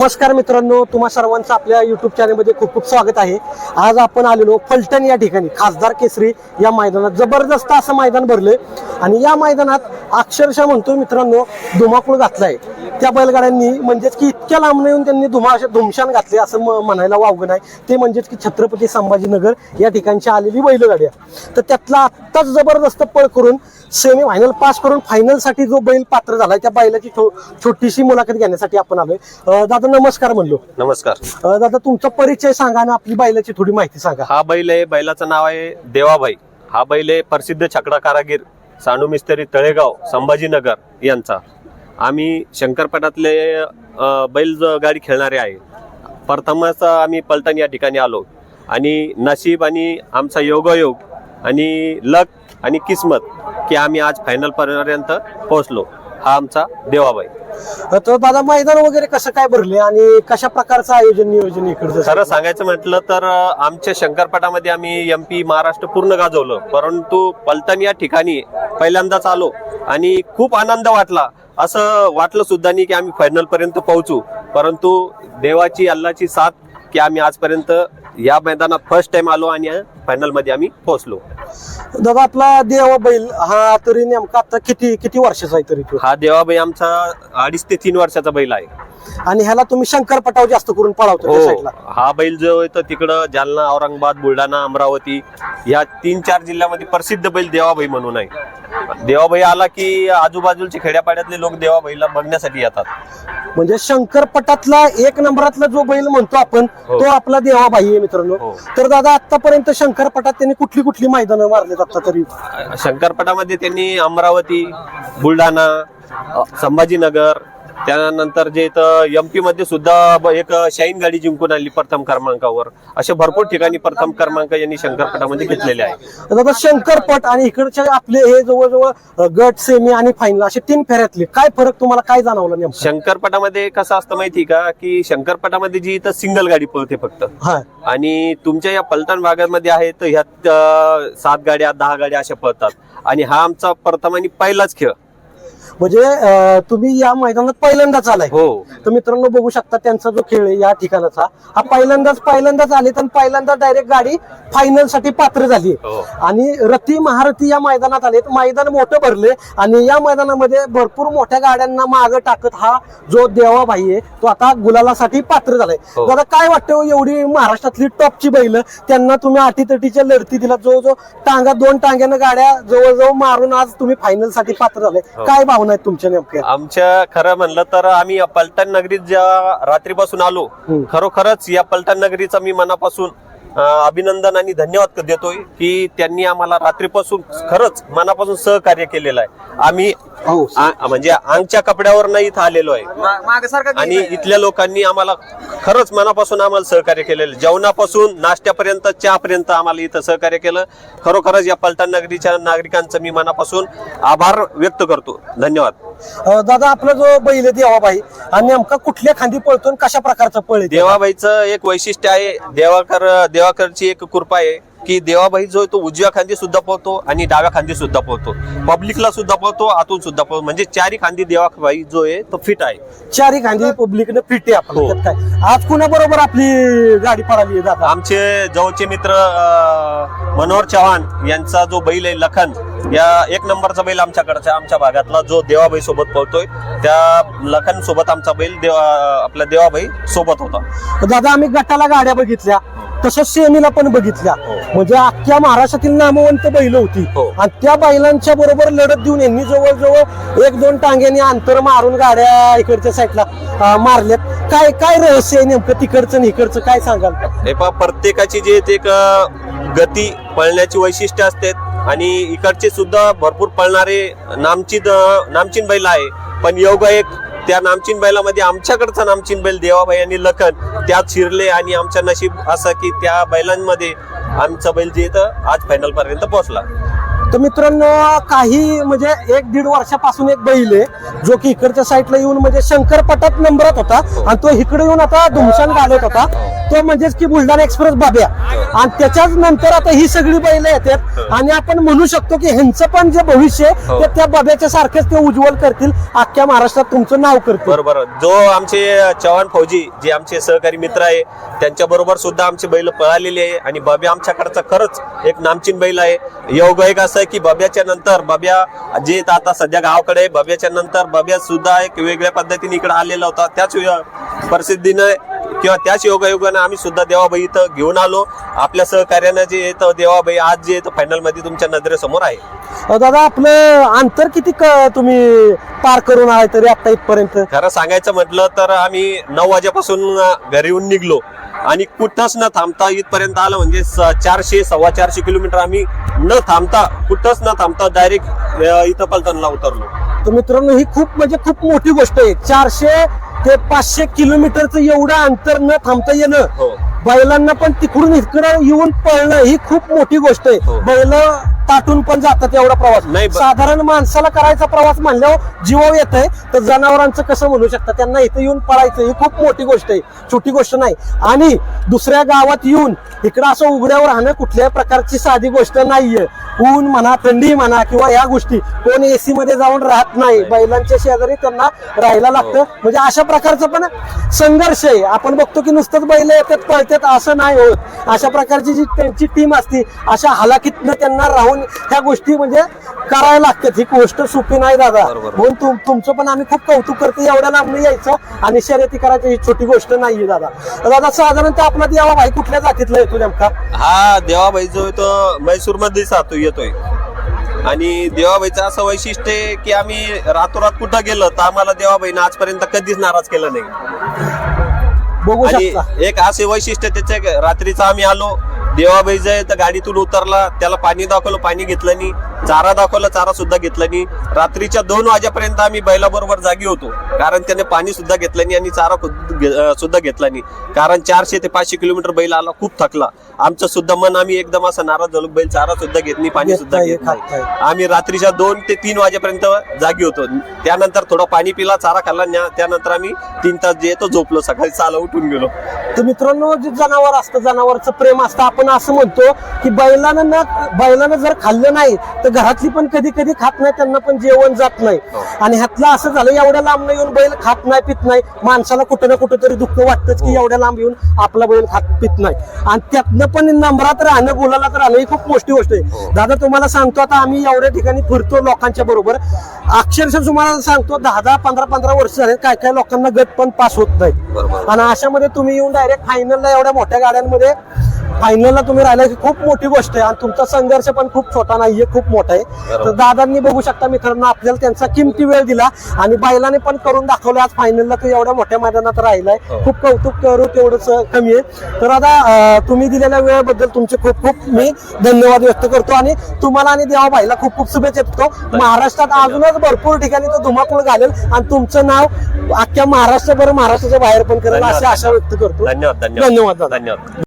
नमस्कार मित्रांनो तुम्हा सर्वांचं आपल्या युट्यूब चॅनलमध्ये खूप खूप स्वागत आहे. आज आपण आलेलो फलटण या ठिकाणी खासदार केसरी या मैदानात. जबरदस्त असं मैदान भरलंय. आणि या मैदानात अक्षरशः म्हणतो मित्रांनो धुमाकूळ घातलाय. त्या बैलगाड्यांनी म्हणजेच की इतक्या लांब येऊन त्यांनी धुमा धुमशान घातले असं म- म्हणायला वावगं नाही. ते म्हणजेच की छत्रपती संभाजीनगर या ठिकाणची आलेली बैलगाडी आहे तर त्यातला आत्ताच जबरदस्त पळ करून सेमी फायनल पास करून फायनलसाठी जो बैल पात्र झालाय त्या बैलाची छोटीशी मुलाखत घेण्यासाठी आपण आलोय. दादा दादा नमस्कार म्हणलो. नमस्कार. अं, दादा तुमचा परिचय सांगा आणि आपली बैलाची थोडी माहिती सांगा. हा बैल आहे बैलाचं नाव आहे देवाबाई हा बैल आहे प्रसिद्ध छकडा कारागीर सानू मिस्त्री तळेगाव संभाजीनगर यांचा. आम्ही शंकरपटातले अ, बैल ज- गाडी खेळणारे आहे. प्रथमच आम्ही पलटण या ठिकाणी आलो. आणि नशीब आणि आमचा योगायोग आणि लक आणि किस्मत की आम्ही आज फायनल पर्यंत पोहोचलो. हा आमचा देवाबाई. तर दादा मैदान वगैरे कसं काय भरले आणि कशा प्रकारचं आयोजन नियोजन इकडचं खरं सांगायचं म्हटलं तर आमच्या शंकरपटामध्ये आम्ही एम पी महाराष्ट्र पूर्ण गाजवलं. परंतु पलटण या ठिकाणी पहिल्यांदाच आलो आणि खूप आनंद वाटला. असं वाटलं सुद्धा नाही की आम्ही फायनल पर्यंत पोहोचू. परंतु देवाची अल्लाची साथ की आम्ही आजपर्यंत या मैदानात फर्स्ट टाइम आलो आणि फायनलमध्ये आम्ही पोहोचलो. दादा आपला देवा बैल हा तरी नेमका आता किती किती वर्षाचा आहे तरी तो? हा देवाबाई आमचा अडीच ते तीन वर्षाचा बैल आहे. आणि ह्याला तुम्ही शंकरपटाव जास्त करून पळावतो त्या हो साईडला. हा बैल जो आहे तर तिकडं जालना औरंगाबाद बुलढाणा अमरावती या तीन चार जिल्ह्यामध्ये प्रसिद्ध बैल देवाबाई म्हणून आहे. देवाबाई आला की आजूबाजूचे खेड्यापाड्यातले लोक देवाबाईला बघण्यासाठी येतात म्हणजे शंकरपटातला एक नंबरातला जो बैल म्हणतो आपण हो. तो आपला देवाबाई आहे मित्रांनो हो. तर दादा आतापर्यंत शंकरपटात त्यांनी कुठली कुठली मैदानं मारलेत आता तरी शंकरपटामध्ये त्यांनी अमरावती बुलढाणा अ, संभाजीनगर त्यानंतर जे इथं एम पी मध्ये सुद्धा एक शाईन गाडी जिंकून आणली प्रथम क्रमांकावर. असे भरपूर ठिकाणी प्रथम क्रमांक यांनी शंकरपटामध्ये घेतलेले आहे. दादा शंकरपट आणि इकडचे आपले हे जवळजवळ गट सेमी आणि फायनल असे तीन फेऱ्यातले काय फरक तुम्हाला काय जाणवलं नेमकं? शंकरपटामध्ये कसं असतं माहिती का? की शंकरपटामध्ये जी इथं सिंगल गाडी पळते फक्त. हा. आणि तुमच्या या पलटण भागामध्ये आहे तर ह्यात अं, सात गाड्या दहा गाड्या अशा पळतात. आणि हा आमचा प्रथम आणि पहिलाच खेळ. म्हणजे तुम्ही या मैदानात पहिल्यांदाच आलाय. हो. तर मित्रांनो बघू शकता त्यांचा जो खेळ आहे या ठिकाणाचा हा पहिल्यांदाच पहिल्यांदाच आले तर पहिल्यांदा डायरेक्ट गाडी फायनलसाठी पात्र झाली हो. आणि रथी महारथी या मैदानात आले मैदान मोठं भरले आणि या मैदानामध्ये भरपूर मोठ्या गाड्यांना मागं टाकत हा जो देवाबाई आहे तो आता गुलालासाठी पात्र झालाय. हो. दादा काय वाटतं हो, एवढी महाराष्ट्रातली टॉपची बैल? त्यांना तुम्ही अटीतटीच्या लढती दिला. जो जो टांगा दोन टांग्यानं गाड्या जवळजवळ मारून आज तुम्ही फायनलसाठी पात्र झाले. काय भावना आहेत तुमच्या नेमक्या आमच्या खरं म्हणलं तर आम्ही या पलटण नगरीत ज्या रात्रीपासून आलो. खरोखरच या पलटण नगरीचा मी मनापासून अभिनंदन आणि धन्यवाद देतोय की त्यांनी आम्हाला रात्रीपासून खरंच मनापासून सहकार्य केलेलं आहे आम्ही हो. आ- म्हणजे आमच्या कपड्यावर नाही इथं आलेलो आहे. आणि इथल्या लोकांनी आम्हाला खरंच मनापासून आम्हाला सहकार्य केलेलं. आहे. जेवणापासून नाश्त्यापर्यंत चहापर्यंत आम्हाला इथं सहकार्य केलं. खरोखरच या पलटण नगरीच्या नागरिकांचं मी मनापासून आभार व्यक्त करतो. धन्यवाद. अ, दादा आपला जो बैल आहे देवाबाई आणि नेमका कुठल्या खांदी पळतो आणि कशा प्रकारचा पळ आहे? देवाबाईचं एक वैशिष्ट्य आहे. देवाकर देवाकरची एक कृपा आहे. की देवाबाई जो आहे तो उजव्या खांदी सुद्धा पोहतो आणि डाव्या खांदी सुद्धा पोहतो. पब्लिकला सुद्धा पोहतो आतून सुद्धा पोहतो. म्हणजे चारी खांदी देवाबाई जो आहे तो फिट आहे. चारी खांदी पब्लिकने फिटे आपण हो. काय? आज कुणा बरोबर आपली गाडी पळाली आहे दादा? आमचे जवळचे मित्र अं, मनोहर चव्हाण यांचा जो बैल आहे लखन या एक नंबरचा बैल आमच्याकडचा आमच्या भागातला जो देवाबाई सोबत पळतोय त्या लखन सोबत आमचा बैल देवा आपला देवाबाई सोबत होता. दादा आम्ही गटाला गाड्या बघितल्या. तसंच सेमीला पण बघितल्या. हो. म्हणजे अख्ख्या महाराष्ट्रातील नामवंत बैल होती. हो. आणि त्या बैलांच्या बरोबर लढत देऊन यांनी जवळजवळ एक दोन टांग्यांनी अंतर मारून गाड्या इकडच्या साईडला मारल्यात. काय काय रहस्य आहे नेमकं तिकडचं इकडचं? काय सांगाल? हे पहा प्रत्येकाची जे ते गती पळण्याची वैशिष्ट्य असते. आणि इकडचे सुद्धा भरपूर पळणारे नामचीन अं, नामचीन बैल आहे. पण योग एक त्या नामचीन बैलामध्ये आमच्याकडचा नामचीन बैल देवाबाई आणि लखन त्यात शिरले आणि आमच्या नशीब असं की त्या बैलांमध्ये आमचा बैल जे इथं आज फायनल पर्यंत पोहोचला. तर मित्रांनो काही म्हणजे एक दीड वर्षापासून एक बैल आहे जो की इकडच्या साईडला येऊन म्हणजे शंकरपटात नंबरत होता आणि तो इकडे येऊन आता धुमशान घालत होता. तो म्हणजेच की बुलढाणा एक्सप्रेस बाब्या. आणि त्याच्याच नंतर आता ही सगळी बैल येतात. आणि आपण म्हणू शकतो की ह्यांचं पण जे भविष्य आहे, हो. ते त्या बाब्याच्या सारखेच ते उज्ज्वल करतील अख्ख्या महाराष्ट्रात तुमचं नाव करतील. बरोबर जो आमचे चव्हाण फौजी जे आमचे सहकारी मित्र आहे त्यांच्या बरोबर सुद्धा आमची बैल पळालेली आहे. आणि बब्या आमच्याकडचा खरंच एक नामचीन बैल आहे. योग एक असं आहे की बब्याच्या नंतर बब्या जे आता सध्या गावाकडे बब्याच्या नंतर बब्या सुद्धा एक वेगळ्या पद्धतीने इकडे आलेला होता. त्याच प्रसिद्धीनं किंवा त्याच योगायोगानं आम्ही सुद्धा देवाबाई इथं घेऊन आलो. आपल्या सहकार्यानं जे येतं देवाबाई आज जे येतं फायनलमध्ये तुमच्या नजरेसमोर आहे. अ, दादा आपलं अंतर किती क- तुम्ही पार करून आहे तरी आता इथपर्यंत? खरं सांगायचं म्हटलं तर आम्ही नऊ वाजेपासून अं, घरी येऊन निघलो. आणि कुठंच न थांबता इथपर्यंत आलं म्हणजे स- चारशे सव्वा चारशे किलोमीटर आम्ही न थांबता कुठंच न थांबता डायरेक्ट इथं पलटणला उतरलो. तर मित्रांनो ही खूप म्हणजे खूप मोठी गोष्ट आहे. चारशे ते पाचशे किलोमीटरचं एवढं अंतर न थांबता येणं हो बैलांना पण तिकडून इकडं येऊन पळणं ही खूप मोठी गोष्ट आहे हो. बैल ताटून पण जातात एवढा प्रवास. नाही, ब- साधारण माणसाला करायचा प्रवास म्हणल्यावर जीवाव येत आहे तर जनावरांचं कसं म्हणू शकता? त्यांना इथं येऊन पळायचं ही खूप मोठी गोष्ट आहे. छोटी गोष्ट नाही. आणि दुसऱ्या गावात येऊन इकडं असं उघड्यावर राहणं कुठल्याही प्रकारची साधी गोष्ट नाहीये. ऊन म्हणा थंडी म्हणा किंवा या गोष्टी कोण एसी मध्ये जाऊन राहत नाही. बैलांच्या शेजारी त्यांना राहायला लागतं. म्हणजे अशा प्रकारचं पण संघर्ष आहे. आपण बघतो की नुसतंच बैल येतात पळतात असं नाही होत. अशा प्रकारची जी त्यांची टीम असती अशा हालाकीतनं त्यांना राहून ह्या गोष्टी म्हणजे करायला लागतात. ही गोष्ट सोपी नाही दादा. म्हणून तुम- तुमचं पण आम्ही खूप कौतुक करतो. एवढ्या लांब यायचं आणि शर्यती करायची ही छोटी गोष्ट नाहीये दादा. दादा साधारणतः आपला देवा भाई कुठल्या जातीतला येतो नेमका? हा देवाबाई जो आहे तो म्हैसूरमध्ये जातो येतोय. आणि देवाबाईचं असं वैशिष्ट्य आहे की आम्ही रातोरात कुठं गेलो तर आम्हाला देवाबाईनं आजपर्यंत कधीच नाराज केला नाही. बघू एक असे वैशिष्ट्य त्याच्या रात्रीचा आम्ही आलो देवाबाई जाय तर गाडीतून उतरला त्याला पाणी दाखवलं पाणी घेतलं नाही. चारा दाखवला चारा सुद्धा घेतला नाही. रात्रीच्या दोन वाजेपर्यंत आम्ही बैलाबरोबर जागी होतो. कारण त्याने पाणी सुद्धा घेतलं नाही आणि चारा सुद्धा घेतला नाही. कारण चारशे ते पाचशे किलोमीटर बैल आला खूप थकला. आमचं सुद्धा मन आम्ही एकदम असं नाराज झालो बैल चारा सुद्धा घेत नाही पाणी सुद्धा घेत नाही. आम्ही रात्रीच्या दोन ते तीन वाजेपर्यंत जागी होतो. त्यानंतर थोडं पाणी पिला चारा खाल्ला त्यानंतर आम्ही तीन तास जे येतो झोपलो सकाळी चाला उठून गेलो. तर मित्रांनो जे जनावर असतं जनावरचं प्रेम असतं आपण असं म्हणतो की बैलानं न बैलानं जर खाल्लं नाही तर घरातली पण कधी कधी खात नाही त्यांना पण जेवण जात नाही. हो. आणि ह्यातलं असं झालं एवढ्या लांब येऊन बैल खात नाही पित नाही. माणसाला कुठं ना कुठं तरी दुःख वाटतंच की हो. एवढ्या लांब येऊन आपला बैल खात पित नाही. आणि त्यातनं पण नंबरात राहणं गुलालात राहणं ही खूप मोठी गोष्ट आहे. हो. दादा तुम्हाला सांगतो आता आम्ही एवढ्या ठिकाणी फिरतो लोकांच्या बरोबर. अक्षरशः तुम्हाला सांगतो दहा दहा पंधरा पंधरा वर्ष झाले काय काय लोकांना गट पण पास होत नाही आणि अशामध्ये तुम्ही येऊन डायरेक्ट फायनलला एवढ्या मोठ्या गाड्यांमध्ये फायनलला तुम्ही राहिला ही खूप मोठी गोष्ट आहे. आणि तुमचा संघर्ष पण खूप छोटा नाहीये खूप मोठा आहे. तर दादांनी बघू शकता मित्रांनो आपल्याला त्यांचा किमती वेळ दिला आणि बैलाने पण करून दाखवलं. आज फायनलला तू एवढ्या मोठ्या मैदानात राहिलाय. हो. खूप कौतुक करू तेवढंच कमी आहे. तर आता तुम्ही दिलेल्या वेळेबद्दल तुमचे खूप खूप मी धन्यवाद व्यक्त करतो आणि तुम्हाला आणि देवा भाईला खूप खूप शुभेच्छा देतो. महाराष्ट्रात अजूनच भरपूर ठिकाणी तो धुमाकूळ घालेल. आणि तुमचं नाव अख्ख्या महाराष्ट्रभर महाराष्ट्राच्या बाहेर पण करेल अशी. आशा व्यक्त करतो. धन्यवाद धन्यवाद. धन्यवाद.